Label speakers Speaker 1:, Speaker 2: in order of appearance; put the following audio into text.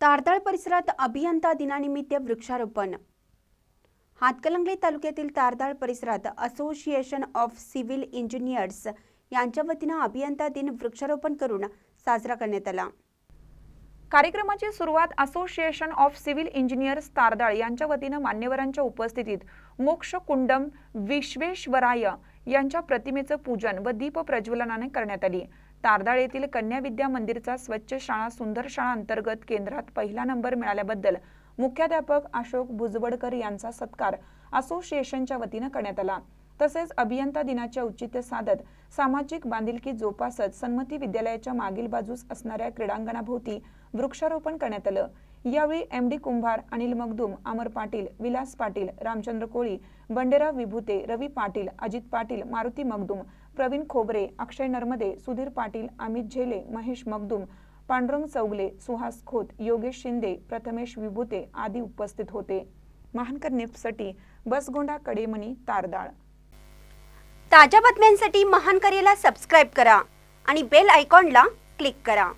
Speaker 1: तारदाळ परिसरात अभियंता दिनानिमित्त वृक्षारोपण. हातकलंगले तालुक्यातील तारदाळ परिसरात असोसिएशन ऑफ सिव्हिल इंजिनियर्स यांच्या वतीनं अभियंता दिन वृक्षारोपण करून साजरा करण्यात आला.
Speaker 2: कार्यक्रमाची सुरुवात association of civil engineers Tardal यांच्या वतीनं मान्यवरांच्या उपस्थितीत मोक्ष कुंडम विश्वेश्वराय यांच्या प्रतिमेचं पूजन व दीप प्रज्वलनाने करण्यात आली. तारदाळ येथील कन्या विद्या मंदिरचा स्वच्छ शाळा सुंदर शाळा अंतर्गत केंद्रात पहिला नंबर मिळाल्याबद्दल मुख्याध्यापक अशोक भुजबडकर यांचा सत्कार असोसिएशनच्या वतीनं करण्यात आला. तसेच अभियंता दिनाचे औचित्य साधत सामाजिक बांधिलकी जोपासत सन्मती विद्यालयाच्या मागील बाजूस असणाऱ्या क्रीडांगणाभोवती वृक्षारोपण करण्यात आलं. यावेळी एम डी कुंभार अनिल मगदूम अमर पाटील विलास पाटील रामचंद्र कोळी बंडेराव विभूते रवी पाटील अजित पाटील मारुती मगदूम प्रवीण खोबरे अक्षय नर्मदे सुधीर पाटील अमित झेले महेश मगदुम पांडुरंग चौगले सुहास खोत योगेश शिंदे प्रथमेश विभूते आदी उपस्थित होते. महानकर निफ्टसाठी बसगोंडा कडेमणी तारदाळ.
Speaker 1: ताज्या बातम्यांसाठी महानकरेला सबस्क्राईब करा आणि बेल आयकॉनला क्लिक करा.